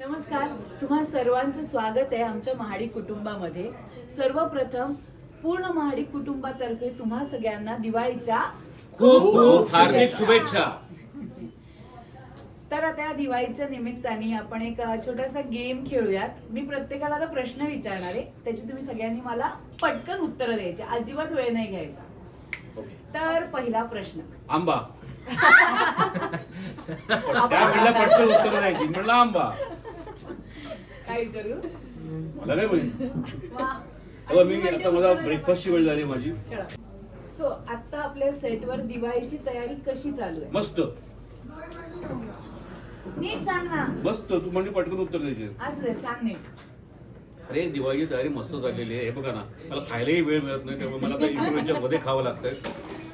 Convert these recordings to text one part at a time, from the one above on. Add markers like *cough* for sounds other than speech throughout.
नमस्कार. तुम्हा सर्वांचं स्वागत आहे आमच्या महाडिक कुटुंबामध्ये. सर्वप्रथम पूर्ण महाडिक कुटुंबातर्फे तुम्हा सगळ्यांना दिवाळीच्या खूप खूप हार्दिक शुभेच्छा. तर आता या दिवाळीच्या निमित्ताने आपण एक छोटासा गेम खेळूयात. मी प्रत्येकाला आता प्रश्न विचारणार आहे. त्याची तुम्ही सगळ्यांनी मला पटकन उत्तरं द्यायची. अजिबात वेळ नाही घ्यायचा. तर पहिला प्रश्न. आंबा. *laughs* त्या म्हणलं पटकन उत्तर द्यायची. म्हणलं आंबा. काय विचारू? मला काय बोल अगं मी आता मला ब्रेकफास्टची वेळ झाली माझी. सो आता आपल्या सेटवर दिवाळीची तयारी कशी चालू आहे? मस्त. नीट सांग ना. मस्त. तू म्हणजे पटकन उत्तर द्यायचे. असं दे, सांग नीट. अरे दिवाळीची तयारी मस्त झालेली आहे. हे बघा ना मला खायलाही वेळ मिळत नाही त्यामुळे मला काही इंटरव्ह्यूच्या मध्ये खावं लागतंय.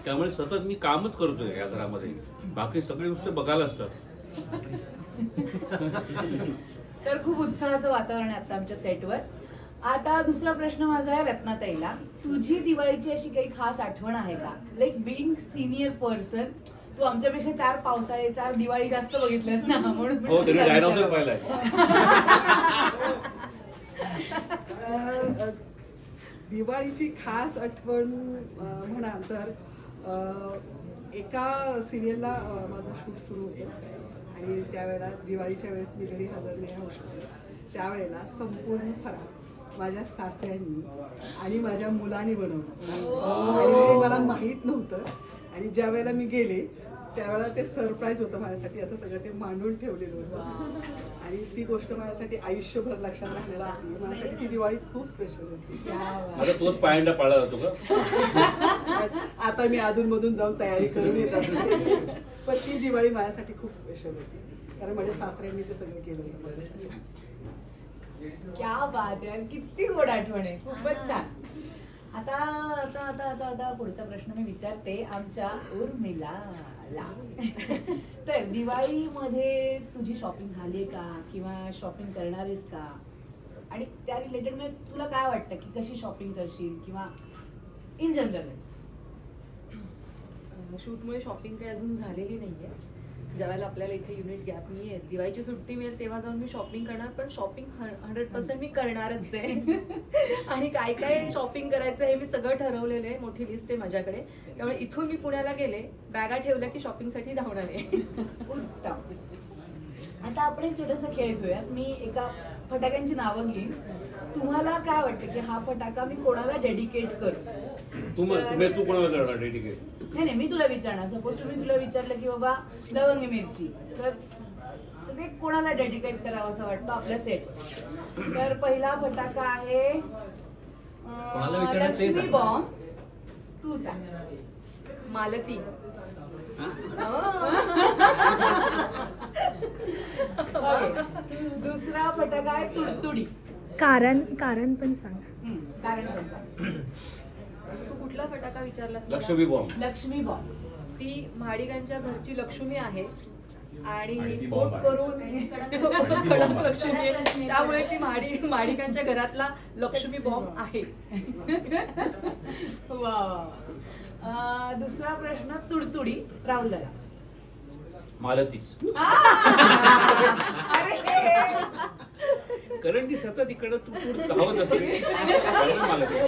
त्यामुळे सतत मी कामच करतोय या घरामध्ये. बाकी सगळे नुसते बघायला असतात. तर खूप उत्साहाचं वातावरण आहे आता आमच्या सेटवर. आता दुसरा प्रश्न माझा आहे रत्नाताईला. तुझी दिवाळीची अशी काही खास आठवण आहे का? लाईक बिईंग सिनियर पर्सन तू आमच्यापेक्षा चार पावसाळे चार दिवाळी जास्त बघितल्यास ना म्हणून हो त्याने डायनॉसर पाहिलाय. अ, दिवाळीची खास आठवण अ, म्हणाल तर अ, एका सिरियलला माझं शूट सुरू होतं. आणि त्यावेळेला दिवाळीच्या वेळेस मी घरी हजर नाही राहू शकले. त्यावेळेला संपूर्ण फराळ माझ्या सासऱ्यांनी आणि माझ्या मुलांनी बनवलं. आणि ते मला माहीत नव्हतं. आणि ज्या वेळेला मी गेले त्यावेळेला ते सरप्राईज होतं माझ्यासाठी असं सगळं ते मांडून ठेवलेलं होतं. आणि ती गोष्ट माझ्यासाठी आयुष्यभर लक्षात राहणार आहे माझ्यासाठी ती दिवाळी खूप स्पेशल होती. आता तोच पायंडा पाळला जातो का? *laughs* आता मी अधूनमधून जाऊन तयारी करून येत असते. पण ती दिवाळी माझ्यासाठी खूप स्पेशल होती. कारण माझ्या सासऱ्यांनी ते सगळं केलं होतं. माझ्यासाठी क्या बात आहे. किती गोड आठवण आहे. खूपच छान. आता आता आता आता आता पुढचा प्रश्न मी विचारते. आमच्या उर्मिला. *laughs* तर दिवाळीमध्ये तुझी शॉपिंग झाली का? किंवा शॉपिंग करणारेस का? आणि त्या रिलेटेड म्हणजे तुला काय वाटतं की कशी शॉपिंग करशील? किंवा इन जनरल शूटमुळे शॉपिंग काही अजून झालेली नाहीये. ज्यावेळेला आपल्याला इथे युनिट गॅप नाही आहे दिवाळीची सुट्टी मिळेल तेव्हा जाऊन मी शॉपिंग करणार पण शॉपिंग हंड्रेड पर्सेंट मी करणारच आहे. *laughs* आणि काय काय शॉपिंग करायचं हे मी सगळं ठरवलेलं आहे. मोठी लिस्ट आहे माझ्याकडे. त्यामुळे इथून मी पुण्याला गेले बॅगा ठेवल्या की शॉपिंगसाठी धावणार आहे उत्तम. आता आपण एक छोटासा खेळ घेऊयात. मी एका फटाक्यांची नावं घेईन. तुम्हाला काय वाटतं की हा फटाका मी कोणाला डेडिकेट करू? तू मग तू कोणाला करणार डेडिकेट नाही नाही मी तुला विचारणार. सपोज तुम्ही तुला विचारलं की बाबा लवंगी मिरची. तर ते कोणाला डेडिकेट करावं असं वाटतं? आपल्या सेट तर पहिला फटाका आहे कोणाला अं, विचारणार ते लक्ष्मी सांग. बॉम्ब. तू सांग. मालती. Okay. दुसरा फटाका आहे तुडतुडी. कारण कारण पण सांग. हम्म, कारण पण सांग. तू कुठला फटाका विचारलास मला? लक्ष्मी बॉम्ब लक्ष्मी बॉम्ब ती महाडिकांच्या घरची लक्ष्मी आहे आणि आणि ती स्फोट बॉम्ब आहे. करून *laughs* कडक लक्ष्मी आहे. त्यामुळे ती महाडी महाडिकांच्या घरातला लक्ष्मी बॉम्ब आहे. *laughs* वा. वा वा. अं, दुसरा प्रश्न तुडतुडी राहुल दादा मालतीच अरे! कारण ती सतत इकडं तू तू धावत असते. *laughs* कारण मालती.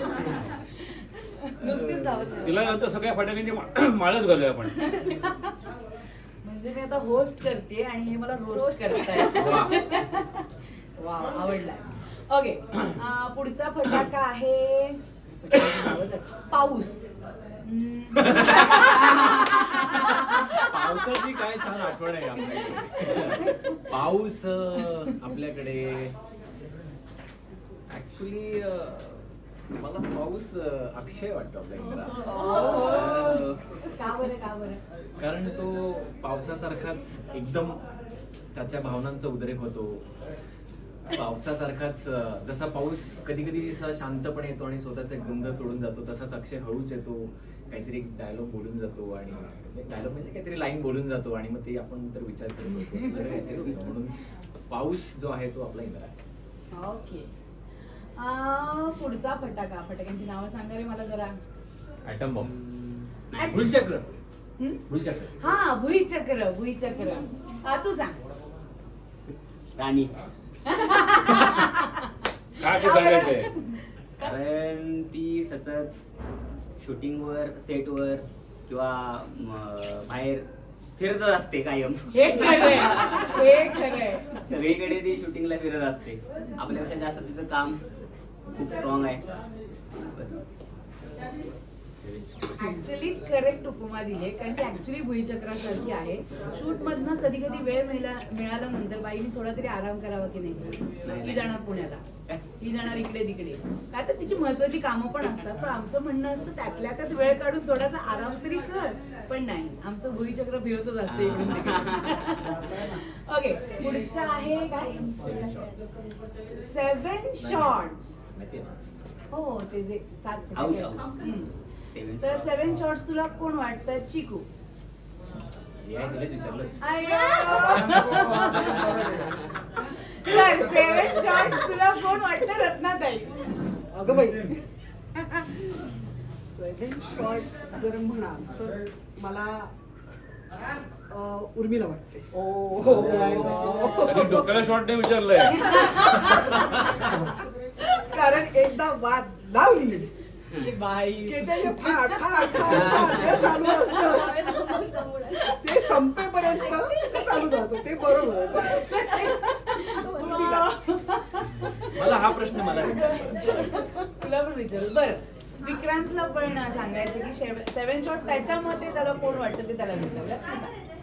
नुसतीच धावत. तिला आता सगळ्या फटाक्यांची *clears throat* माळच घालूया आपण. म्हणजे मी आता होस्ट करते आणि हे मला रोस्ट करताय वा. *laughs* आवडलाय ओके पुढचा फटाका आहे पाऊस. पावसाची काय छान आठवण आहे आपल्याकडे. पाऊस आपल्याकडे. ऍक्च्युली मला पाऊस अक्षय वाटतो आपल्या कारण तो पावसासारखाच एकदम त्याच्या भावनांचा उद्रेक होतो. पावसासारखाच जसा पाऊस कधी कधी शांतपणे येतो आणि स्वतःचा गंध सोडून जातो तसाच अक्षय हळूच येतो. काहीतरी डायलॉग बोलून जातो आणि डायलॉग म्हणजे काहीतरी लाईन बोलून जातो आणि मग ते आपण तर विचार करत. म्हणून पाऊस जो आहे तो आपला इंद्रा आहे ओके. पुढचा फटाका. फटाक्यांची नावं सांगा रे मला जरा. ऍटम बॉम्ब भुलचक्र हम्म? भुलचक्र हा भुईचक्र भुईचक्र. हा, तू सांग. राणी. काय ते सांगायचंय? कारण ती सतत शूटिंगवर सेटवर किंवा बाहेर फिरतच असते कायम. हे खरंय. हे खरंय. सगळीकडे ती शूटिंगला फिरत असते. आपल्यापेक्षा जास्त तिचं काम खूप स्ट्रॉंग आहे. ऍक्च्युली करेक्ट उपमा दिली कारण ती ऍक्च्युली भुईचक्रासारखी आहे. शूट मधनं कधी कधी वेळ मिळाला मिळाल्यानंतर बाईने थोडा तरी आराम करावा की नाही? ही जाणार पुण्याला. ही जाणार इकडे तिकडे. काय तर तिची महत्वाची कामं पण असतात पण आमचं म्हणणं असतं त्यातल्या त्यात वेळ काढून थोडासा आराम तरी कर पण नाही. आमचं भुईचक्र फिरतच असते इकडून ओके *laughs* पुढचं आहे काय? सेवन शॉर्ट्स ना? हो ते जे सात Out, फटाके out. असतात. हम्म. Seven तर सेवन शॉर्ट्स तुला कोण वाटतं? चिकू. हे आहे तुलाच विचारलंस. तर सेवन शॉर्ट्स तुला कोण वाटतं? रत्नाताई. अगं बाई. सेवन शॉर्ट जर म्हणाल तर मला अं, उर्मिला वाटते. कधी डोक्याला शॉर्ट नाही विचारलंय. *laughs* एकदा वाद लावली. ही बाई. की ते हे चालू असतं. ते संपेपर्यंत ते चालूच असतं. ते बरोबर. मला हा प्रश्न मला तुला पण विचारू. बरं. विक्रांतला पण सांगायचं की सेवन शॉट त्याच्या मते त्याला कोण वाटतं ते त्याला विचारलं.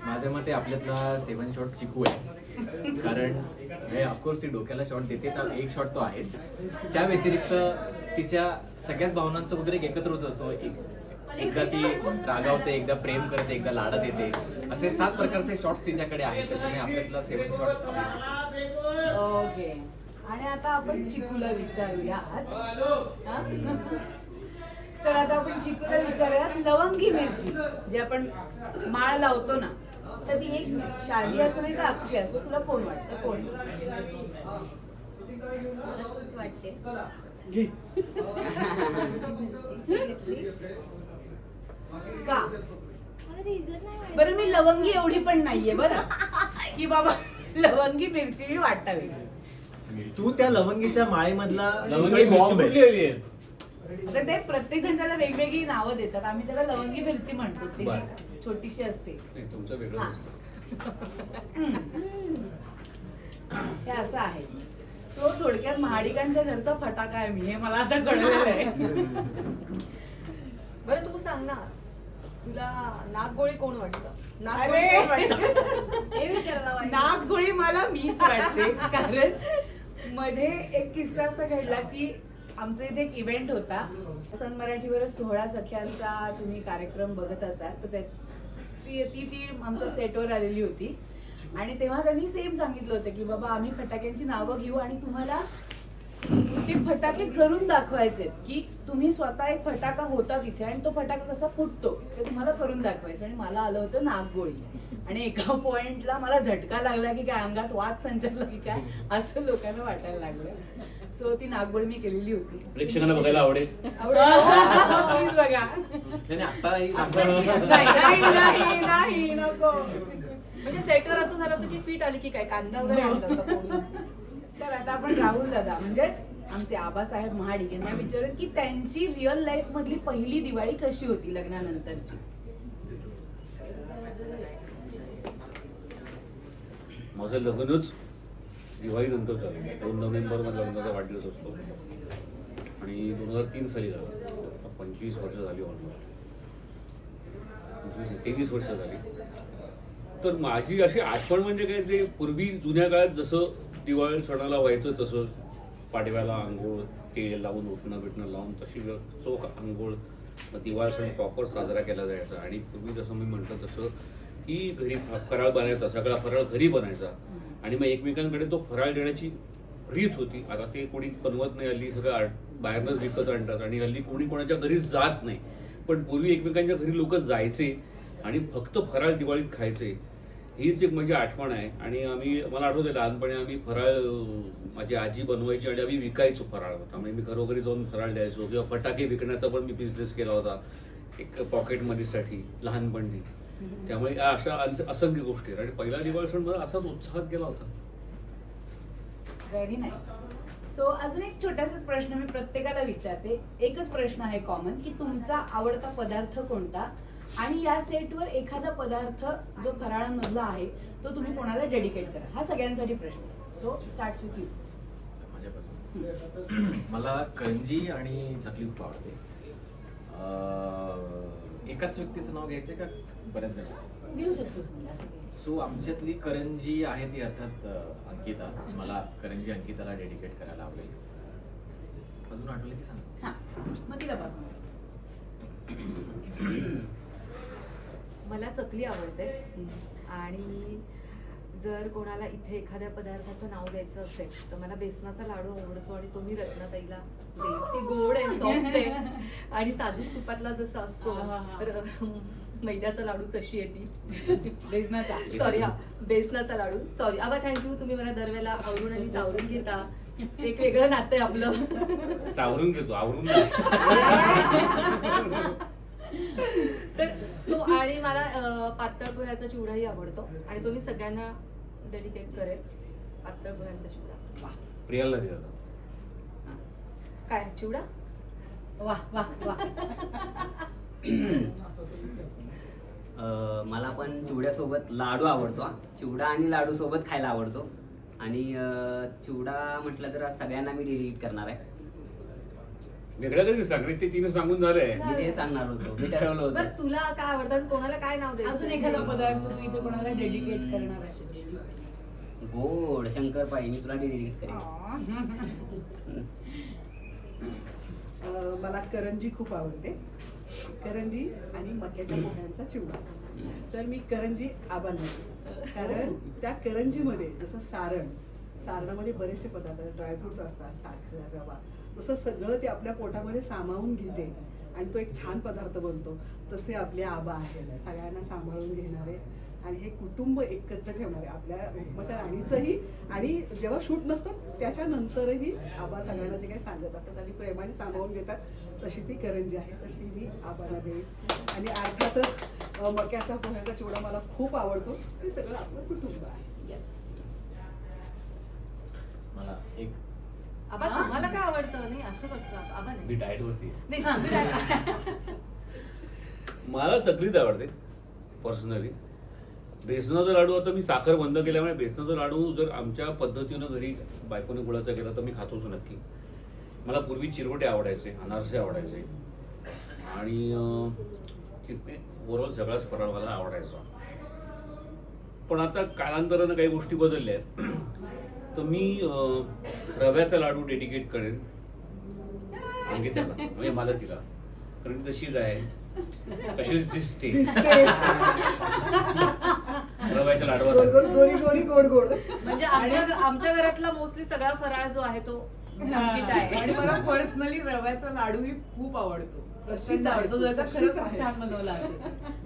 माझ्या मते आपल्यातला सेवन शॉट चिकू आहे. कारण ऑफकोर्स ती डोक्याला शॉट देते तर एक शॉट तो आहेच. त्या व्यतिरिक्त तिच्या सगळ्याच भावनांचा उद्रेक होत असतो एक एकदा ती रागावते एकदा प्रेम करते एकदा लाडत येते असे सात प्रकारचे शॉट्स तिच्याकडे आहेत त्याच्यामुळे आपल्याला सेवन शॉट ओके. आणि आता आपण चिकूला विचारूया. तर आता आपण चिकूला विचारूया लवंगी मिरची जे आपण माळ लावतो ना तर ती एक साधी असो नाही का अख्खी असो तुला कोण वाटतं? कोण? मला तूच वाटते. घे. का? बरं मी लवंगी एवढी पण नाहीये बरं. की बाबा लवंगी मिरची मी वाटावी. तू त्या लवंगीच्या माळेमधला लवंगी बॉम्ब आहे? तर ते प्रत्येक जण त्याला वेगवेगळी नावं देतात आम्ही त्याला लवंगी मिरची म्हणतो ती बरं. छोटीशी असते नाही, तुमचं वेगळं हा. असतं. हे असं आहे सो थोडक्यात महाडिकांच्या घरचा फटाका आहे मी हे मला आता कळलेलं आहे बरं तू सांग ना तुला नागगोळी कोण वाटतं नागगोळी अरे! कोण वाटतं हे विचारला पाहिजे. नागगोळी मला मीच वाटते कारण मध्ये एक किस्सा असा घडला की आमच्या इथे एक इव्हेंट होता. सन मराठीवर सोहळा सख्यांचा तुम्ही कार्यक्रम बघत असाल तर ती ती ती आमच्या सेटवर आलेली होती. आणि तेव्हा त्यांनी सेम सांगितलं होतं की बाबा आम्ही फटाक्यांची नावं घेऊ आणि तुम्हाला ते फटाके करून दाखवायचे की तुम्ही स्वतः एक फटाका होता तिथे आणि तो फटाका कसा फुटतो ते तुम्हाला करून दाखवायचं. आणि मला आलं होतं नागगोळी आणि एका पॉइंटला मला झटका लागला की काय अंगात वाद संचारला की काय असं लोकांना वाटायला लागलं. सो ती नागगोळी मी केलेली होती. प्रेक्षकांना बघायला आवडेल. *laughs* प्लीज बघा. नाही, नाही, आता ही नाही नाही नाही नाही नको. म्हणजे सेटवर असं झालं होतं की फिट आली की काय कांदा वगैरे फोडून? तर आता आपण राहुल दादा म्हणजेच आमचे आबासाहेब महाडिक यांना विचारू की त्यांची रिअल लाईफ मधली पहिली दिवाळी कशी होती लग्नानंतरची? माझं लग्नच दिवाळी नंतर दोन नोव्हेंबरमध्ये लग्नाचा वाढदिवस असतो. आणि दोन हजार तीन साली झाला. पंचवीस वर्ष झाली ऑलमोस्ट पंचवीस तेवीस वर्ष झाली. तर माझी अशी आठवण म्हणजे काय ते पूर्वी जुन्या काळात जसं दिवाळी सणाला व्हायचं तसं पाडव्याला आंघोळ तेल लावून उठणं बिटणं लावून तशी चोख आंघोळ मग दिवाळी सण प्रॉपर साजरा केला जायचा. आणि पूर्वी जसं मी म्हटलं तसं की घरी फराळ बनायचा सगळा फराळ घरी बनायचा. आणि मग एकमेकांकडे तो फराळ देण्याची रीत होती. आता ते कोणी बनवत नाही हल्ली सगळं आड- बाहेरनंच विकत आणतात आणि हल्ली कोणी कोणाच्या घरी जात नाही. पण पूर्वी एकमेकांच्या घरी लोक जायचे आणि फक्त फराळ दिवाळीत खायचे. हीच एक माझी आठवण आहे. आणि आम्ही मला आठवते लहानपणी आम्ही फराळ माझी आजी बनवायची आणि आम्ही विकायचो फराळ. होता म्हणजे मी घरोघरी जाऊन फराळ द्यायचो. किंवा फटाके विकण्याचा पण मी बिझनेस केला होता. एक पॉकेटसाठी लहानपणी. त्यामुळे या अशा असंख्य गोष्टी आहेत. आणि पहिला दिवाळी सण मला असाच उत्साहात गेला होता. व्हेरी नाईस सो अजून एक छोटासाच प्रश्न मी प्रत्येकाला विचारते. एकच प्रश्न आहे कॉमन की तुमचा आवडता पदार्थ कोणता? आणि या सेटवर एखादा पदार्थ जो फराळांमधला आहे तो तुम्ही कोणाला डेडिकेट करा? हा सगळ्यांसाठी प्रश्न. सो स्टार्ट विथ यू माझ्यापासून. *clears throat* मला करंजी आणि चकली खूप आवडते. अं, एकाच व्यक्तीचं नाव घ्यायचं का बऱ्याच जण शकतोस म्हणजे असं काही. सो आमच्यातली करंजी आहे ती अर्थात अं, अंकिता. मला करंजी अंकिताला डेडिकेट करायला आवडेल. अजून आठवलं की सांग? हा. मग तिला पासून मला चकली आवडते. आणि जर कोणाला इथे एखाद्या पदार्थाचं नाव द्यायचं असेल तर मला बेसनाचा लाडू आवडतो आणि तो मी रत्नाताईला देईन ती गोड आहे सॉफ्ट आहे. आणि साजूक तुपातला जसा असतो. तर मैद्याचा लाडू तशी आहे ती. बेसनाचा. सॉरी हा बेसनाचा लाडू. सॉरी आबा थँक्यू तुम्ही मला दरवेळेला आवरून आणि सावरून घेता. एक वेगळं नातं आहे आपलं. सावरून घेतो आवरून नाही. तर तो आणि मला पातळ पोह्याचा चिवडाही आवडतो. आणि तो मी सगळ्यांना डेडिकेट करेल पातळ पोह्यांचा चिवडा. प्रियाला दिला काय चिवडा वा वा वा. अं, मला पण चिवड्यासोबत लाडू आवडतो हा. चिवडा आणि लाडू सोबत खायला आवडतो. आणि अं, चिवडा म्हटलं तर सगळ्यांना मी डेडिकेट करणार आहे. वेगळं कधी सांगितलं ते तिने सांगून झालंय. मी ते सांगणार होतो. मी ठरवलं बरं होतं तुला काय आवडतं आणि कोणाला काय नाव द्यायचं? अजून एखादा पदार्थ तू इथे कोणाला डेडिकेट करणार असेल गोड शंकरपाळी मी तुला डेडिकेट करेन. *laughs* मला करंजी खूप आवडते. करंजी आणि मक्याच्या पोह्यांचा चिवडा. तर मी करंजी आबांना कारण त्या करंजीमध्ये जसं सारण सारणामध्ये बरेचसे पदार्थ ड्रायफ्रुट्स असतात साखर रवा जसं सगळं ते आपल्या पोटामध्ये सामावून घेते. आणि तो एक छान पदार्थ बनतो. तसे आपले आबा आहेत. सगळ्यांना सांभाळून घेणारे आणि हे कुटुंब एकत्र ठेवणारे आपल्या उपमच्या राणीचंही. आणि जेव्हा शूट नसतं त्याच्यानंतरही आबा सगळ्यांना जे काही सांगत असतात आणि प्रेमाने सांभाळून घेतात तशी ती करंजी आहे. तर ती मी आबाला देईन. आणि अर्थातच मक्याचा पोह्याचा चिवडा मला खूप आवडतो. ते सगळं आपलं कुटुंब आहे. मला एक आबा तुम्हाला काय आवडतं? नाही असं कसं? आबा मी डाएट वरती आहे. नाही *laughs* मला चकलीच आवडते पर्सनली बेसनाचा लाडू आता मी साखर बंद केल्यामुळे बेसनाचा लाडू जर आमच्या पद्धतीनं घरी बायकोने गुळाचा केला तर मी खातोच नक्की. मला पूर्वी चिरवटे आवडायचे अनारसे आवडायचे. आणि ओव्हरऑल सगळाच फराळ मला आवडायचा. पण आता कालांतरानं काही गोष्टी बदलल्या आहेत. *clears throat* तर मी रव्याचा लाडू डेडिकेट करेन. अंकिताला म्हणजे मला तिला. कारण तशीच आहे. तशीच दिसते. दिसते. *laughs* रव्याच्या गोड गोड लाडवासाठी गोरी गोरी गोड गोड. म्हणजे आमच्या आमच्या घरातला मोस्टली सगळा फराळ जो आहे तो आहे. आणि मला पर्सनली रव्याचा लाडूही खूप आवडतो. प्रचंड खरंच खूप छान बनवला असेल.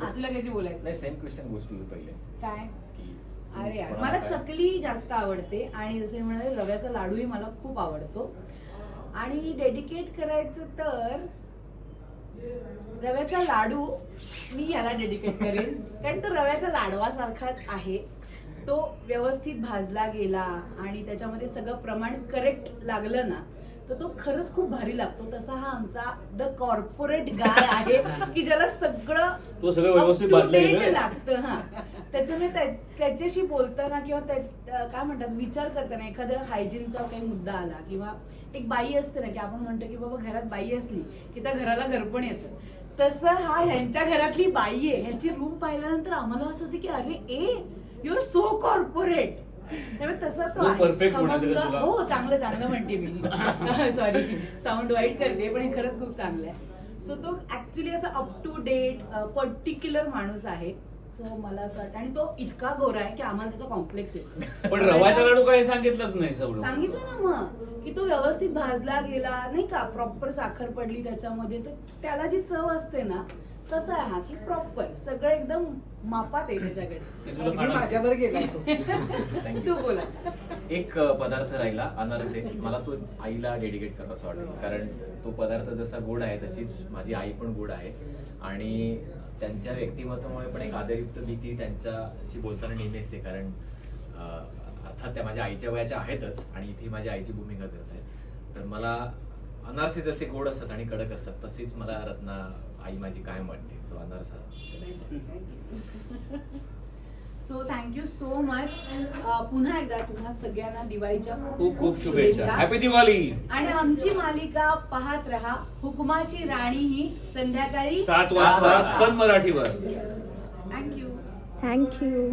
हा, तुला काहीतरी बोलायचं. नाही सेम क्वेश्चन गोष्ट पहिले. काय? की अरे यार कोणाला मला काय? चकली जास्त आवडते आणि जसे म्हणाले रव्याचा लाडूही मला खूप आवडतो. आणि डेडिकेट करायचं तर रव्याचा लाडू मी याला डेडिकेट करेन. कारण तो रव्याचा लाडवासारखाच आहे. तो व्यवस्थित भाजला गेला आणि त्याच्यामध्ये सगळं प्रमाण करेक्ट लागलं ना तर तो खरंच खूप भारी लागतो. तसा हा आमचा द कॉर्पोरेट गाय आहे की ज्याला सगळं तो लागतं हा. त्याच्यामुळे त्या- त्याच्याशी बोलताना किंवा काय म्हणतात विचार करताना एखाद्या हायजीनचा काही मुद्दा आला किंवा एक बाई असते ना की आपण म्हणतो की बाबा घरात बाई असली की त्या घराला घरपण येतं. तसं हा ह्यांच्या घरातली बाई आहे ह्याची रूम पाहिल्यानंतर आम्हाला असं होतं की अरे ए युअर सो कॉर्पोरेट त्यामुळे तसा तो? हो चांगलं चांगलं म्हणते मी. *laughs* सॉरी साऊंड वाईट करते पण हे खरंच खूप चांगलं आहे. सो तो ऍक्च्युली असा अप टू डेट पर्टिक्युलर माणूस आहे. सो मला असं वाटतं. आणि तो इतका गोरा आहे की आम्हाला त्याचा कॉम्प्लेक्स येतो. पण रव्याचा लाडू काही सांगितलंच नाही सांगितलं ना मग की तो व्यवस्थित भाजला गेला नाही का? प्रॉपर साखर पडली त्याच्यामध्ये. तर त्याला जी चव असते ना तसा आहे हा की प्रॉपर सगळं एकदम मापात आहे त्याच्याकडे. अगदी माझ्यावर गेला तो. *laughs* बोला. एक पदार्थ राहिला अनारसे. मला तो आईला डेडिकेट करावा असं वाटतं कारण तो पदार्थ जसा गोड आहे तशीच माझी आई पण गोड आहे. आणि त्यांच्या व्यक्तिमत्वामुळे पण एक आदरयुक्त भीती त्यांच्याशी बोलताना नेहमी असते. कारण अर्थात त्या माझ्या आईच्या वयाच्या आहेतच आणि इथे माझ्या आईची भूमिका करत आहे. तर मला अनारसे जसे गोड असतात आणि कडक असतात तशीच मला रत्ना आई माझी कायम वाटते. तो अनारसा. *laughs* So thank you so much पुन्हा एकदा तुम्हा सगळ्यांना दिवाळीच्या खूप खूप शुभेच्छा. हॅपी दिवाळी आणि आमची मालिका पाहत रहा. हुकुमाची राणी ही संध्याकाळी सात वाजता सन मराठीवर. Thank you thank you